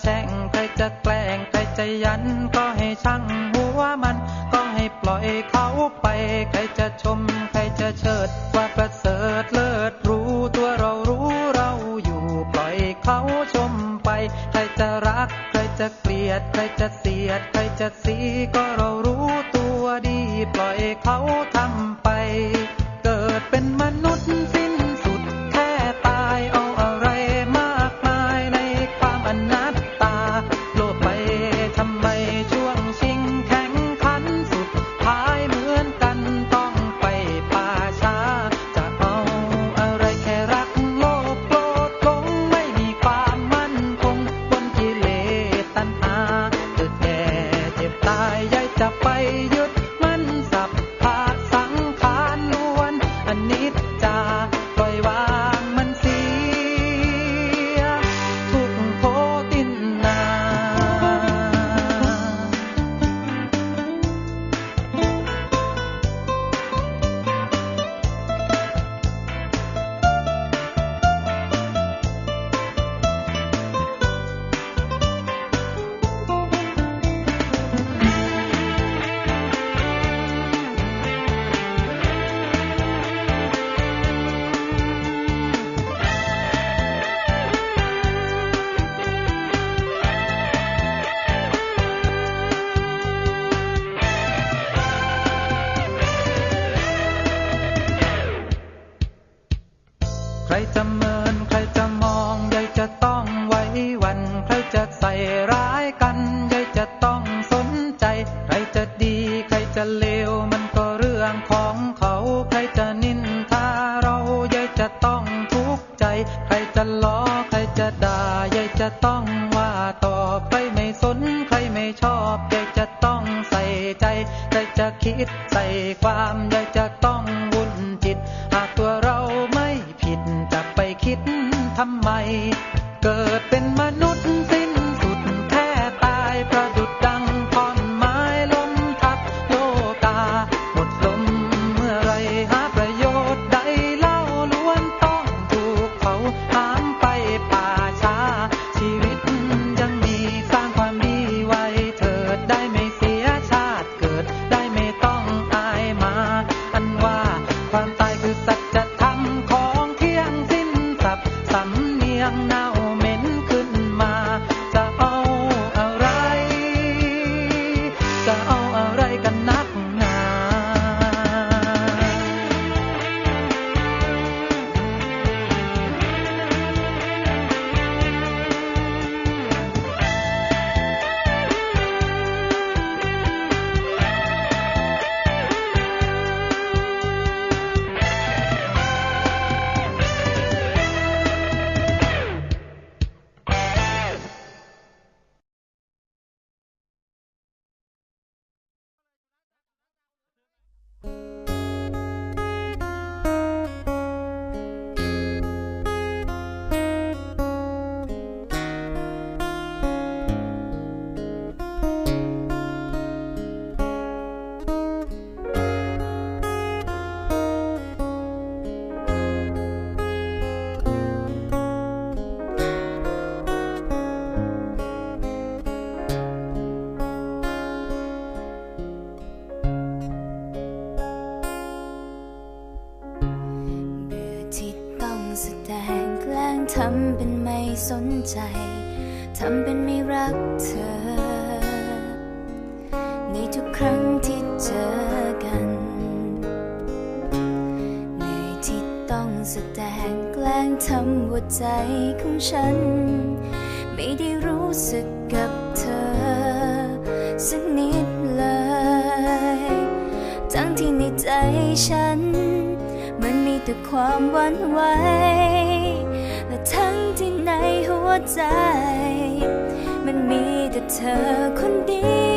แช่งใครจะแกล้งใครจะยัน ก็ให้ช่างหัวมัน ก็ให้ปล่อยเขาไป ใครจะชม ใครจะเชิด ว่าประเสริฐเลิศรู้ตัวเรารู้เราอยู่ปล่อยเขาชมไป ใครจะรัก ใครจะเกลียด ใครจะเสียด ใครจะสีก็เรา capai yo สนใจ ทำเป็นไม่รักเธอ ในทุกครั้งที่เจอกันในที่ต้องแสดงแกล้งทำหัวใจของฉัน ไม่ได้รู้สึกกับเธอ สักนิดเลย ทั้งที่ในใจฉัน มันมีแต่ความหวั่นไหว วใจ มันมีแต่เธอคนเดียว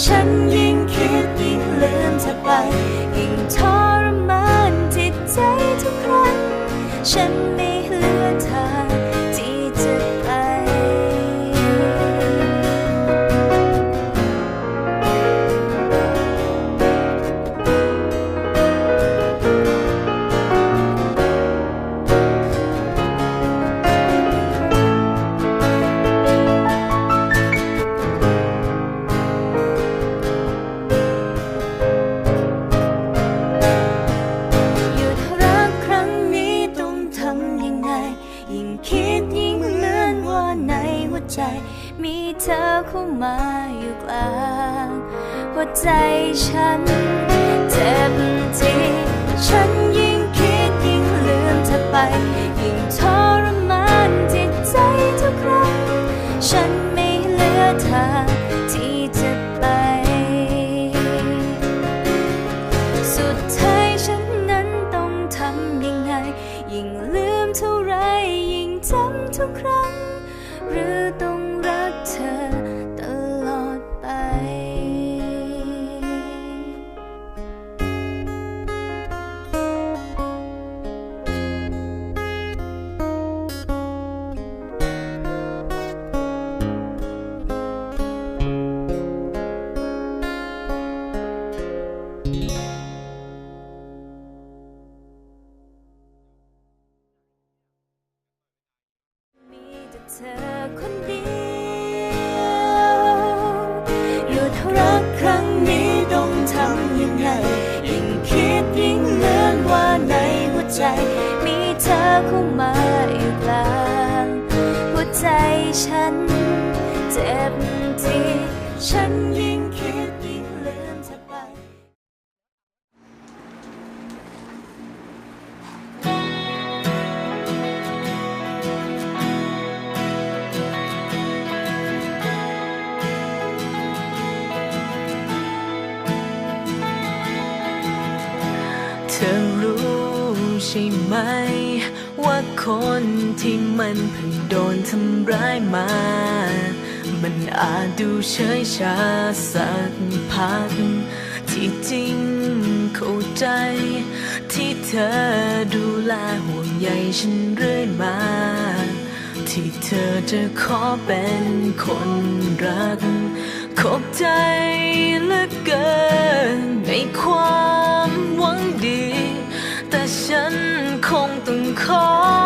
山 ใจฉัน เจ็บทีฉัน ธอรู้ใช่ไหม ว่าคนที่มันเพิ่งโดนทำร้ายมา มันอาจดูเฉยชาสักพัก ที่จริงเข้าใจ ที่เธอดูแลห่วงใยฉันเรื่อยมา ที่เธอจะขอเป็นคนรัก ขอบใจเหลือเกินในความ แ深空ฉั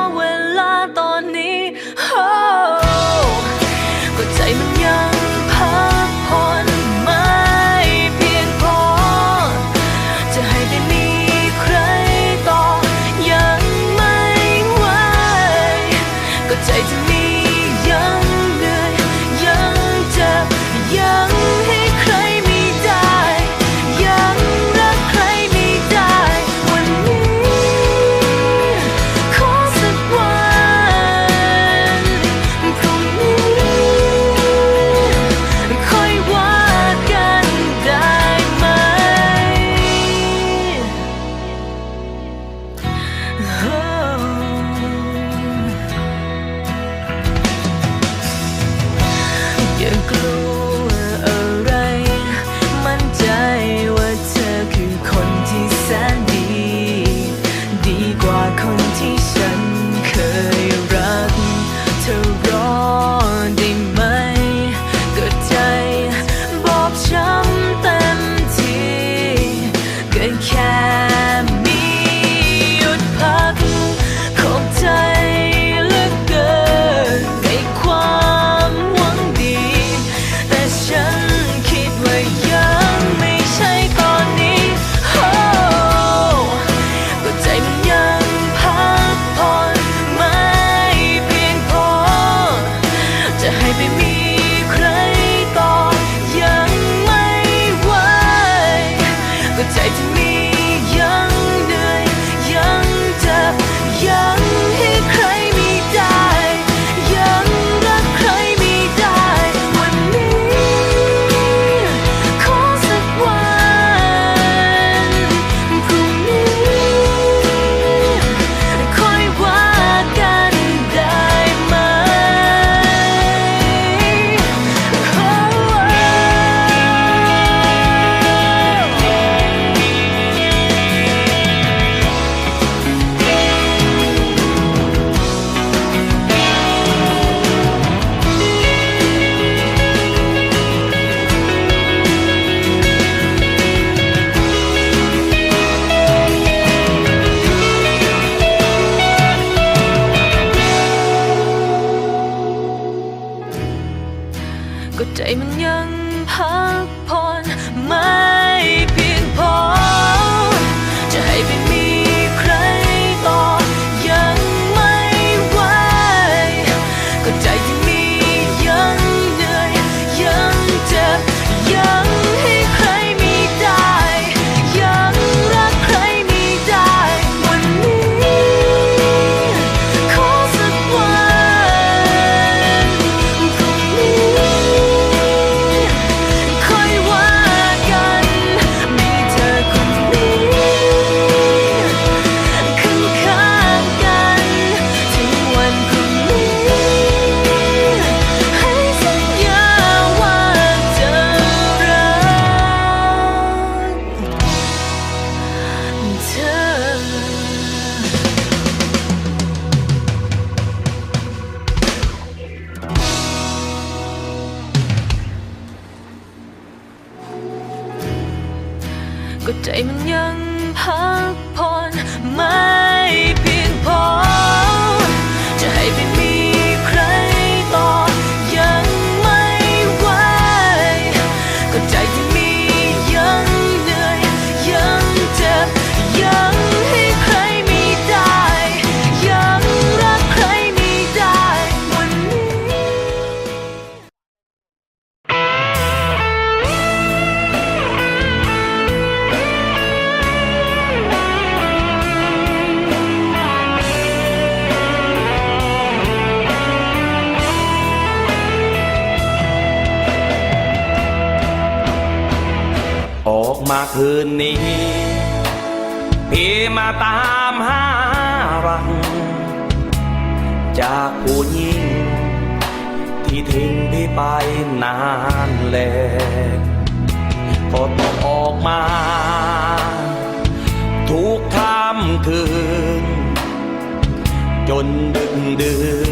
จนดึกดื่น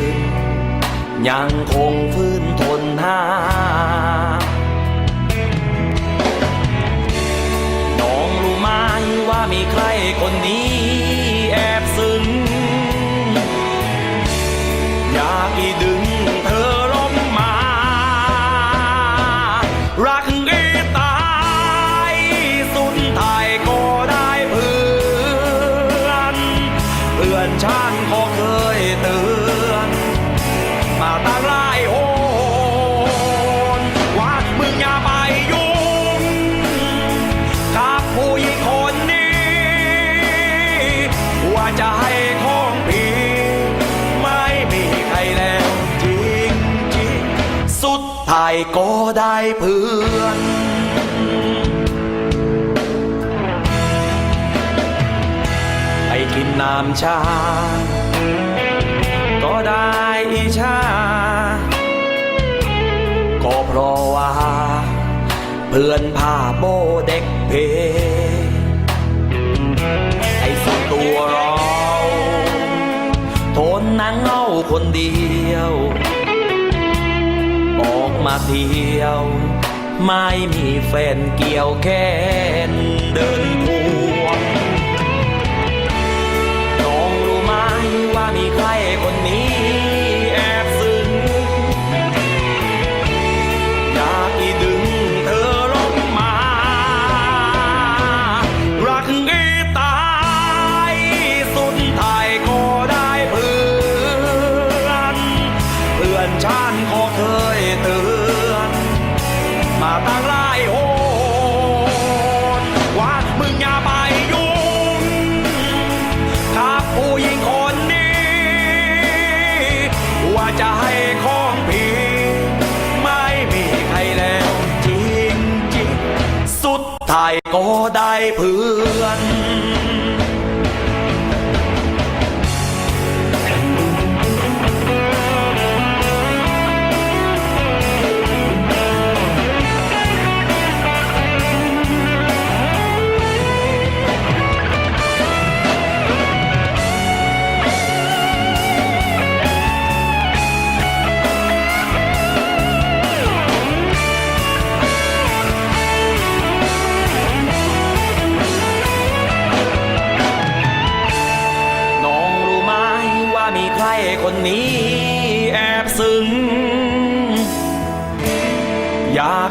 ยังคงฟื้น ไปก็ได้เพื่อนไปกินน้ำชา ก็ได้อีชา ก็เพราะว่า เพื่อนพาโบเด็กเพไอ้สัตว์ตัวร้องทนนั่งเงาคนเดียว มาเที่ยว ไม่มีแฟนเกี่ยวแค้นเดิน ถ่ายก็ได้เพื่อน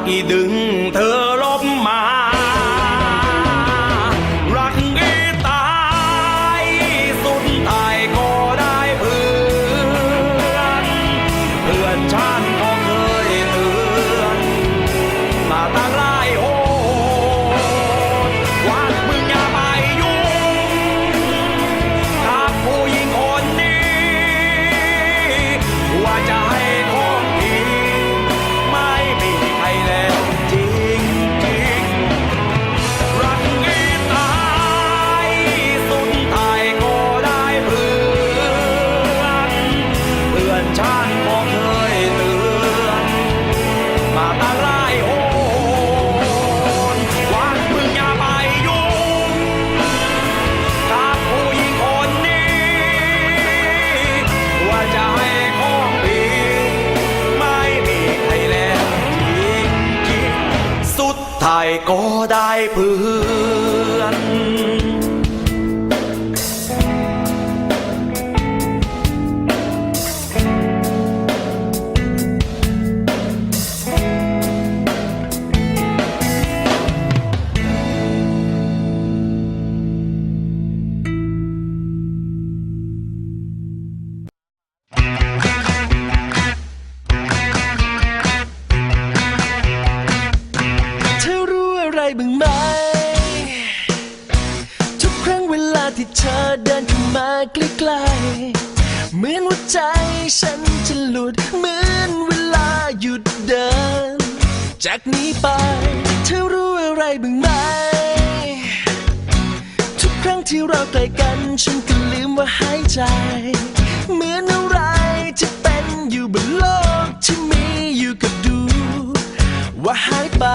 一等。 บ้างไหม ทุกครั้งเวลาที่เธอเดินเข้ามาใกล้ๆเหมือนหัวใจฉันจะหลุด เหมือนเวลาหยุดเดิน จากนี้ไป เธอรู้อะไรบ้างไหม ทุกครั้งที่เราใกล้กันฉันก็ลืมว่าหายใจ เหมือนอะไรจะเป็นอยู่บนโลกที่มีอยู่กับดู ว่าหายไป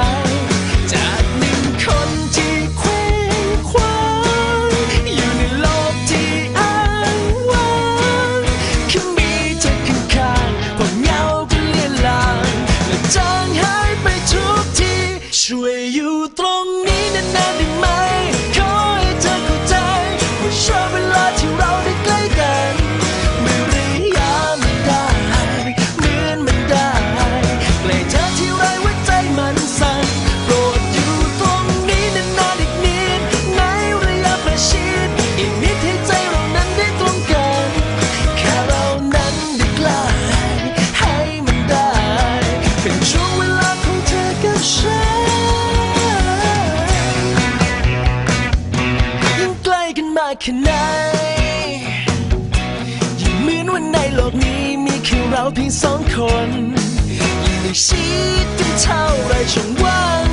ู่ตรงนี้นานๆได้ไหม ค่ไหนยิ่งเหมือนว่าในโลกนี้มีแค่เราเพียงสองคนยิ่งได้ชิดกันเท่าไรฉันว่า